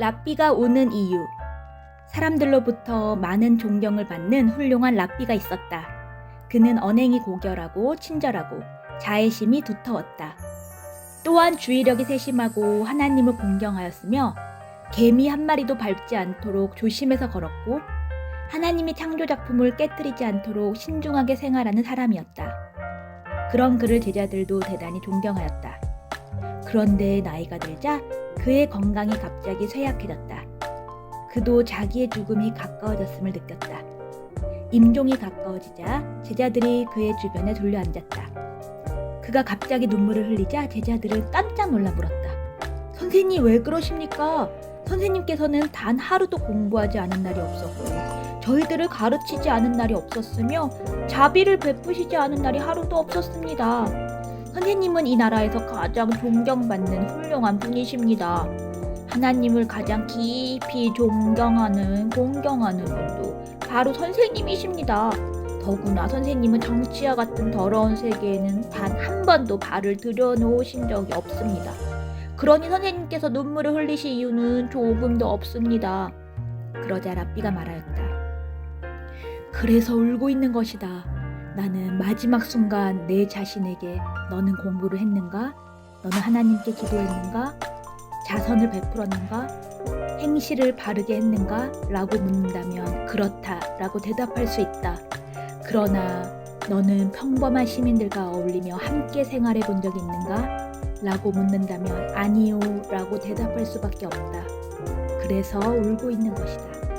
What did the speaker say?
랍비가 오는 이유. 사람들로부터 많은 존경을 받는 훌륭한 랍비가 있었다. 그는 언행이 고결하고 친절하고 자애심이 두터웠다. 또한 주의력이 세심하고 하나님을 공경하였으며 개미 한 마리도 밟지 않도록 조심해서 걸었고 하나님이 창조 작품을 깨뜨리지 않도록 신중하게 생활하는 사람이었다. 그런 그를 제자들도 대단히 존경하였다. 그런데 나이가 들자 그의 건강이 갑자기 쇠약해졌다. 그도 자기의 죽음이 가까워졌음을 느꼈다. 임종이 가까워지자 제자들이 그의 주변에 둘려 앉았다. 그가 갑자기 눈물을 흘리자 제자들은 깜짝 놀라 물었다. 선생님 왜 그러십니까? 선생님께서는 단 하루도 공부하지 않은 날이 없었고 저희들을 가르치지 않은 날이 없었으며 자비를 베푸시지 않은 날이 하루도 없었습니다. 선생님은 이 나라에서 가장 존경받는 훌륭한 분이십니다. 하나님을 가장 깊이 존경하는 공경하는 분도 바로 선생님이십니다. 더구나 선생님은 정치와 같은 더러운 세계에는 단 한 번도 발을 들여놓으신 적이 없습니다. 그러니 선생님께서 눈물을 흘리실 이유는 조금도 없습니다. 그러자 랍비가 말하였다. 그래서 울고 있는 것이다. 나는 마지막 순간 내 자신에게 너는 공부를 했는가? 너는 하나님께 기도했는가? 자선을 베풀었는가? 행실을 바르게 했는가? 라고 묻는다면 그렇다 라고 대답할 수 있다. 그러나 너는 평범한 시민들과 어울리며 함께 생활해 본 적이 있는가? 라고 묻는다면 아니요 라고 대답할 수밖에 없다. 그래서 울고 있는 것이다.